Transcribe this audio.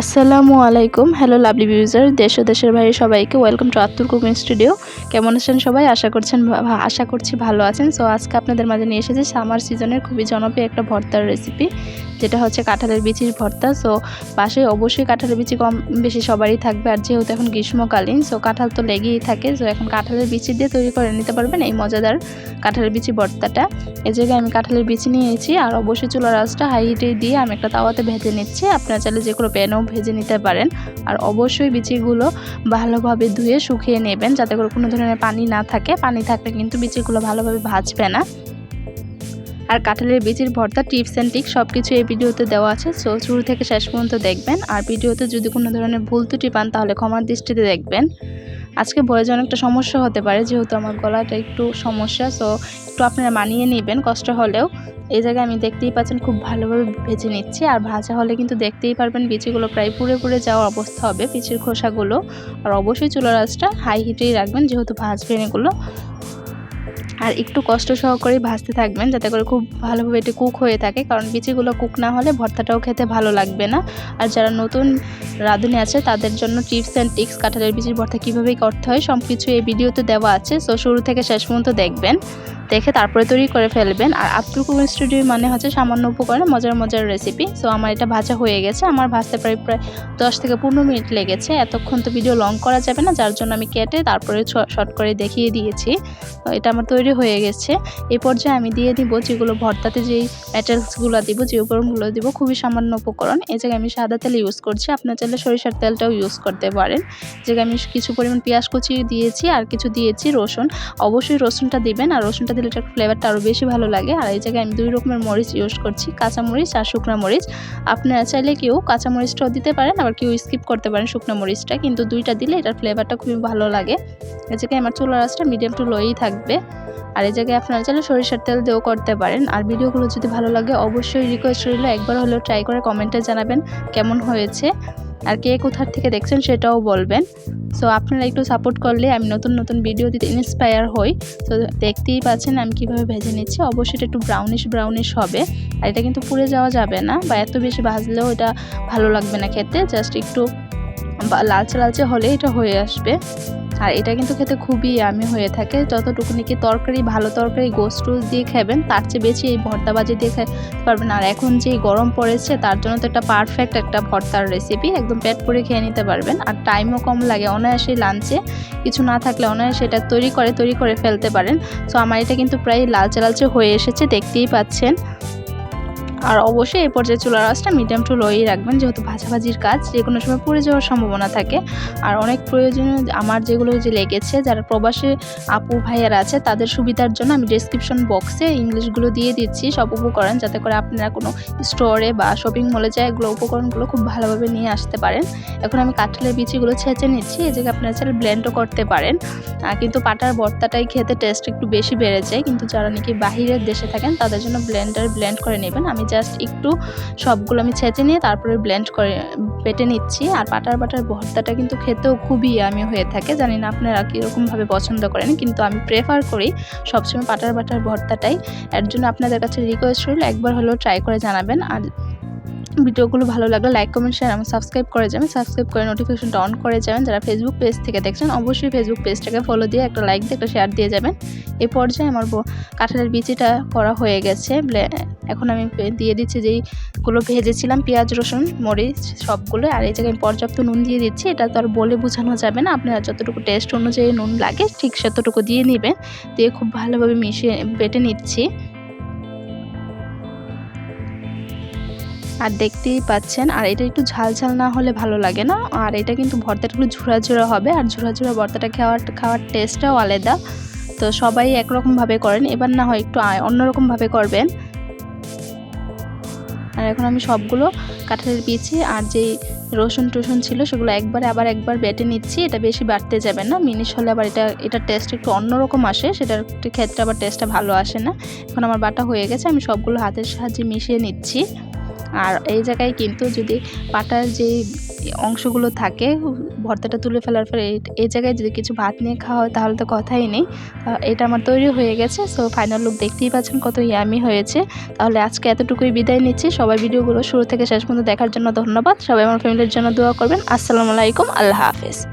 আসসালামু আলাইকুম। Hello lovely ভিউজার দেশ ও দেশের বাইরে সবাইকে welcome to Atmur cooking studio কেমন আছেন সবাই? আশা করছেন আশা করছি ভালো আছেন। সো আজকে আপনাদের মাঝে নিয়ে এসেছি সামার সিজনের খুবই জনপ্রিয় একটা ভর্তার রেসিপি যেটা হচ্ছে কাঁঠালের বিচির ভর্তা সো পাশে অবশ্যই কাঁঠালের বিচি কম বেশি সবারই থাকবে। আর যেহেতু এখন গ্রীষ্মকালীন সো কাঁঠাল তো লেগেই থাকে সো এখন কাঁঠালের বিচি দিয়ে তৈরি করে নিতে পারবেন এই মজাদার কাঁঠালের বিচি ভর্তাটা। এই জায়গায় আমি কাঁঠালের বিচি নিয়েছি, আর অবশ্যই চুলার আঁচটা হাই হিটে দিয়ে আমি একটা তাওয়াতে ভেজে নিচ্ছি। আপনারা চাইলে যে কোনো প্যানেও ভেজে নিতে পারেন। আর অবশ্যই বিচিগুলো ভালোভাবে ধুয়ে শুকিয়ে নেবেন, যাতে করে কোনো ধরনের পানি না থাকে। পানি থাকলে কিন্তু বিচিগুলো ভালোভাবে ভাজবে না। আর কাঁঠালের বিচির ভর্তা, টিপস অ্যান্ড টিক সব কিছু এই ভিডিওতে দেওয়া আছে। সো শুরু থেকে শেষ পর্যন্ত দেখবেন। আর ভিডিওতে যদি কোনো ধরনের ভুল ত্রুটি পান, তাহলে ক্ষমার দৃষ্টিতে দেখবেন। আজকে যে অনেকটা সমস্যা হতে পারে, যেহেতু আমার গলাটা একটু সমস্যা সো একটু আপনারা মানিয়ে নেবেন কষ্ট হলেও। এই জায়গায় আমি দেখতেই পাচ্ছেন খুব ভালোভাবে ভেজে নিচ্ছি, আর ভাজা হলে কিন্তু দেখতেই পারবেন বিচিগুলো প্রায় পুড়ে পুড়ে যাওয়ার অবস্থা হবে, পিচির খোসাগুলো। আর অবশ্যই চুলার আঁচটা হাই হিটেই রাখবেন, যেহেতু ভাজবেন এগুলো। আর একটু কষ্ট সহকারে ভাজতে থাকবেন, যাতে করে খুব ভালোভাবে এটি কুক হয়ে থাকে। কারণ বিচিগুলো কুক না হলে ভর্তাটাও খেতে ভালো লাগবে না। আর যারা নতুন রাঁধুনি আছে, তাদের জন্য টিপস অ্যান্ড টিক্স কাঁঠালের বিচির ভর্তা কীভাবে করতে হয় সব কিছু এই ভিডিওতে দেওয়া আছে। সো শুরু থেকে শেষ পর্যন্ত দেখবেন। দেখে তারপরে তৈরি করে ফেলবেন। আর আব্দুল কুকিং স্টুডিও মানে হচ্ছে সামান্য উপকরণে, মজার মজার রেসিপি সো আমার এটা ভাজা হয়ে গেছে। আমার ভাজতে প্রায় প্রায় দশ থেকে পনেরো মিনিট লেগেছে। এতক্ষণ তো ভিডিও লং করা যাবে না, যার জন্য আমি কেটে তারপরে শর্ট করে দেখিয়ে দিয়েছি। এটা আমার তৈরি হয়ে গেছে। এই পর্যায়ে আমি দিয়ে দিব যেগুলো ভর্তাতে যেই ম্যাটেরিয়ালসগুলো দিব, যে উপকরণগুলো দিব, খুবই সামান্য উপকরণ। এই জায়গায় আমি সাদা তেল ইউজ করছি। আপনার চাইলে সরিষার তেলটাও ইউজ করতে পারেন। জায়গায় আমি কিছু পরিমাণ পেঁয়াজ কুচি দিয়েছি আর কিছু দিয়েছি রসুন। অবশ্যই রসুনটা দিবেন আর রসুনটা দিলে এটার ফ্লেভারটা আরও বেশি ভালো লাগে। আর এই জায়গায় আমি দুই রকমের মরিচ ইউজ করছি কাঁচা মরিচ আর শুকনো মরিচ। আপনারা চাইলে কেউ কাঁচা মরিচটাও দিতে পারেন, আবার কেউ স্কিপ করতে পারেন শুকনো মরিচটা। কিন্তু দুইটা দিলে এটার ফ্লেভারটা খুবই ভালো লাগে। এই জায়গায় আমার চুলার আঁচটা মিডিয়াম টু লোই থাকবে। আর এই জায়গায় আপনারা চাইলে সরিষার তেল দিয়েও করতে পারেন। আর ভিডিওগুলো যদি ভালো লাগে, অবশ্যই রিকোয়েস্ট রইল একবার হলেও ট্রাই করে কমেন্টে জানাবেন, কেমন হয়েছে। আর কে কোথার থেকে দেখছেন সেটাও বলবেন। সো আপনারা একটু সাপোর্ট করলে আমি নতুন নতুন ভিডিও দিতে ইন্সপায়ার হই। তো দেখতেই পাচ্ছেন আমি কীভাবে ভেজে নিচ্ছি। অবশ্যই এটা একটু ব্রাউনিশ ব্রাউনিশ হবে। আর এটা কিন্তু পুড়ে যাওয়া যাবে না বা এত বেশি ভাজলেও এটা ভালো লাগবে না খেতে। জাস্ট একটু লালচে লালচে হলে এটা হয়ে আসবে। আর এটা কিন্তু খেতে খুবই আমি হয়ে থাকে। যতটুকু নাকি তরকারি, ভালো তরকারি গোস টোস দিয়ে খাবেন, তার চেয়ে বেশি এই ভর্তা বাজি দিয়ে খেতে পারবেন। আর এখন যে গরম পড়েছে, তার জন্য তো একটা পারফেক্ট একটা ভর্তার রেসিপি একদম পেট করে খেয়ে নিতে পারবেন। আর টাইমও কম লাগে অনায়াসে লাঞ্চে কিছু না থাকলে অনায়াসে এটা তৈরি করে তৈরি করে ফেলতে পারেন। সো আমার এটা কিন্তু প্রায় লালচে লালচে হয়ে এসেছে, দেখতেই পাচ্ছেন। আর অবশ্যই এই পর্যায়ে চুলার আঁচটা মিডিয়াম টু লোই রাখবেন, যেহেতু ভাজাভাজির কাজ যে কোনো সময় পুড়ে যাওয়ার সম্ভাবনা থাকে। আর অনেক প্রয়োজনীয় আমার যেগুলো যে লেগেছে, যারা প্রবাসী আপু, ভাইয়ারা আছে, তাদের সুবিধার জন্য আমি ডিসক্রিপশন বক্সে ইংলিশগুলো দিয়ে দিচ্ছি, সব উপকরণ, যাতে করে আপনারা কোনো স্টোরে বা শপিং মলে যায়, এগুলো উপকরণগুলো খুব ভালোভাবে নিয়ে আসতে পারেন। এখন আমি কাঁঠালের বিচিগুলো ছেঁচে নিচ্ছি জায়গায় আপনারা চাইলে ব্লেন্ডও করতে পারেন। কিন্তু পাটার ভর্তাটাই খেতে টেস্ট একটু বেশি বেড়ে যায়, কিন্তু যারা নাকি বাহিরের দেশে থাকেন, তাদের জন্য ব্লেন্ডার ব্লেন্ড করে নেবেন। আমি জাস্ট একটু সবগুলো আমি ছেঁচে নিয়ে তারপরে ব্লেন্ড করে পেটে নিচ্ছি। আর পাটার বাটার ভর্তাটা কিন্তু খেতেও খুবই আমি হয়ে থাকে। জানি না আপনারা কীরকমভাবে পছন্দ করেন, কিন্তু আমি প্রেফার করি সবসময় পাটার বাটার ভর্তাটাই। এর জন্য আপনাদের কাছে রিকোয়েস্ট রইল, একবার হলেও ট্রাই করে জানাবেন। আর ভিডিওগুলো ভালো লাগলে লাইক কমেন্ট শেয়ার এবং সাবস্ক্রাইব করে যাবেন। সাবস্ক্রাইব করে নোটিফিকেশনটা অন করে যাবেন। যারা ফেসবুক পেজ থেকে দেখছেন, অবশ্যই ফেসবুক পেজটাকে ফলো দিয়ে একটা লাইক দিয়ে একটা শেয়ার দিয়ে যাবেন। এই পর্যায়ে আমার কাঁঠালের বিচিটা করা হয়ে গেছে। এখন আমি দিয়ে দিচ্ছি যেইগুলো ভেজেছিলাম, পেঁয়াজ, রসুন, মরিচ সবগুলো। আর এই জায়গায় আমি পর্যাপ্ত নুন দিয়ে দিচ্ছি। এটা তো আর বলে বোঝানো যাবে না। আপনারা যতটুকু টেস্ট অনুযায়ী নুন লাগে, ঠিক সেতটুকু দিয়ে নেবেন। দিয়ে খুব ভালোভাবে মিশিয়ে বেটে নিচ্ছি। আর দেখতেই পাচ্ছেন, আর এটা একটু ঝাল ঝাল না হলে ভালো লাগে না। আর এটা কিন্তু ভর্তাটা একটু ঝুরা ঝুরা হবে, আর ঝুরা ঝুরা ভর্তাটা খাওয়ার খাওয়ার টেস্টটাও আলাদা। তো সবাই একরকমভাবে করেন, এবার না হয় একটু অন্যরকমভাবে করবেন। আর এখন আমি সবগুলো কাঁঠালের বিচি আর যেই রসুন টসুন ছিল, সেগুলো একবারে আবার একবার বেটে নিচ্ছি। এটা বেশি বাড়তে যাবে না মিনিশ হলে আবার এটা এটার টেস্ট একটু অন্যরকম আসে, সেটার ক্ষেত্রে আবার টেস্টটা ভালো আসে না। এখন আমার বাটা হয়ে গেছে, আমি সবগুলো হাতের সাহায্যে মিশিয়ে নিচ্ছি। আর এই জায়গায় কিন্তু যদি পাটার যে অংশগুলো থাকে, ভর্তাটা তুলে ফেলার পরে এই- জায়গায় যদি কিছু ভাত নিয়ে খাওয়া হয় তাহলে তো কথাই নেই। এটা আমার তৈরি হয়ে গেছে সো ফাইনাল লুক দেখতেই পাচ্ছেন কত ইয়ামি হয়েছে। তাহলে আজকে এতটুকুই বিদায় নিচ্ছি, সবাই ভিডিওগুলো শুরু থেকে শেষ পর্যন্ত দেখার জন্য ধন্যবাদ। সবাই আমার ফ্যামিলির জন্য দোয়া করবেন। আসসালামু আলাইকুম, আল্লাহ হাফেজ।